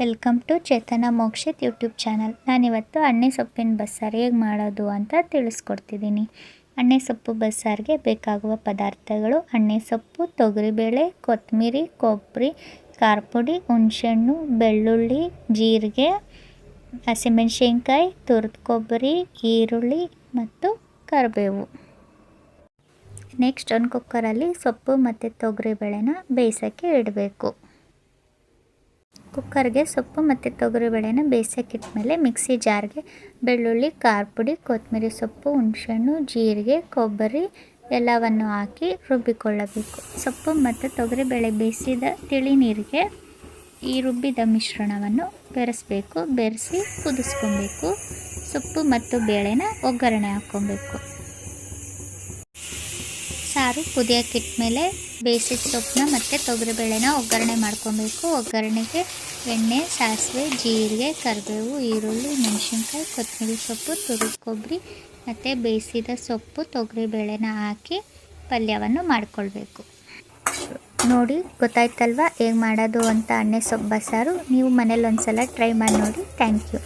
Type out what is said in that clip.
Welcome to Chetana Mokshith YouTube channel. ನಾನಿವತ್ತು ಅಣ್ಣೆ ಸೊಪ್ಪಿನ ಬಸ್ಸಾರು ಹೇಗೆ ಮಾಡೋದು ಅಂತ ತಿಳಿಸ್ಕೊಡ್ತಿದ್ದೀನಿ. ಅಣ್ಣೆ ಸೊಪ್ಪು ಬಸ್ಸಾರಿಗೆ ಬೇಕಾಗುವ ಪದಾರ್ಥಗಳು ಅಣ್ಣೆ ಸೊಪ್ಪು, ತೊಗರಿಬೇಳೆ ಕೊತ್ತಂಬರಿ ಕೊಬ್ಬರಿ ಖಾರ ಪುಡಿ ಹುಣಸೆಹಣ್ಣು, ಬೆಳ್ಳುಳ್ಳಿ, ಜೀರಿಗೆ, ಹಸಿಮೆಣಸಿನ್ಕಾಯಿ, ತುರಿದ ಕೊಬ್ಬರಿ, ಈರುಳ್ಳಿ ಮತ್ತು ಕರಿಬೇವು. ನೆಕ್ಸ್ಟ್ ಒಂದು ಕುಕ್ಕರಲ್ಲಿ ಸೊಪ್ಪು ಮತ್ತು ತೊಗರಿಬೇಳೆನ ಬೇಯಿಸೋಕ್ಕೆ ಇಡಬೇಕು. ಕುಕ್ಕರ್ಗೆ ಸೊಪ್ಪು ಮತ್ತು ತೊಗರಿಬೇಳೆನ ಬೇಯಿಸೋಕ್ಕಿಟ್ಮೇಲೆ ಮಿಕ್ಸಿ ಜಾರ್ಗೆ ಬೆಳ್ಳುಳ್ಳಿ ಖಾರ ಪುಡಿ ಕೊತ್ತಂಬರಿ ಸೊಪ್ಪು, ಹುಣಸೆಹಣ್ಣು, ಜೀರಿಗೆ, ಕೊಬ್ಬರಿ ಎಲ್ಲವನ್ನು ಹಾಕಿ ರುಬ್ಬಿಕೊಳ್ಳಬೇಕು. ಸೊಪ್ಪು ಮತ್ತು ತೊಗರಿಬೇಳೆ ಬೇಯಿಸಿದ ತಿಳಿ ನೀರಿಗೆ ಈ ರುಬ್ಬಿದ ಮಿಶ್ರಣವನ್ನು ಬೆರೆಸಬೇಕು. ಬೆರೆಸಿ ಕುದಿಸ್ಕೊಬೇಕು. ಸೊಪ್ಪು ಮತ್ತು ಬೇಳೆನ ಒಗ್ಗರಣೆ ಹಾಕ್ಕೊಬೇಕು. ಸಾರು ಕುದಿಯೋಕ್ಕಿಟ್ಮೇಲೆ ಬೇಯಿಸಿದ ಸೊಪ್ಪನ್ನ ಮತ್ತು ತೊಗರಿಬೇಳೆನ ಒಗ್ಗರಣೆ ಮಾಡ್ಕೊಬೇಕು. ಒಗ್ಗರಣೆಗೆ ಎಣ್ಣೆ, ಸಾಸಿವೆ, ಜೀರಿಗೆ, ಕರಿಬೇವು, ಈರುಳ್ಳಿ, ಮೆಣಸಿನ್ಕಾಯಿ, ಕೊತ್ತಂಬರಿ ಸೊಪ್ಪು, ತುರಿದ ಕೊಬ್ಬರಿ ಮತ್ತು ಬೇಯಿಸಿದ ಸೊಪ್ಪು ತೊಗರಿಬೇಳೆನ ಹಾಕಿ ಪಲ್ಯವನ್ನು ಮಾಡಿಕೊಳ್ಬೇಕು. ನೋಡಿ, ಗೊತ್ತಾಯ್ತಲ್ವಾ ಹೇಗೆ ಮಾಡೋದು ಅಂತ ಅಣ್ಣೆ ಸೊಪ್ಪು ಬಸ್ಸಾರು ನೀವು ಮನೇಲಿ ಒಂದು ಸಲ ಟ್ರೈ ಮಾಡಿ ನೋಡಿ. Thank you.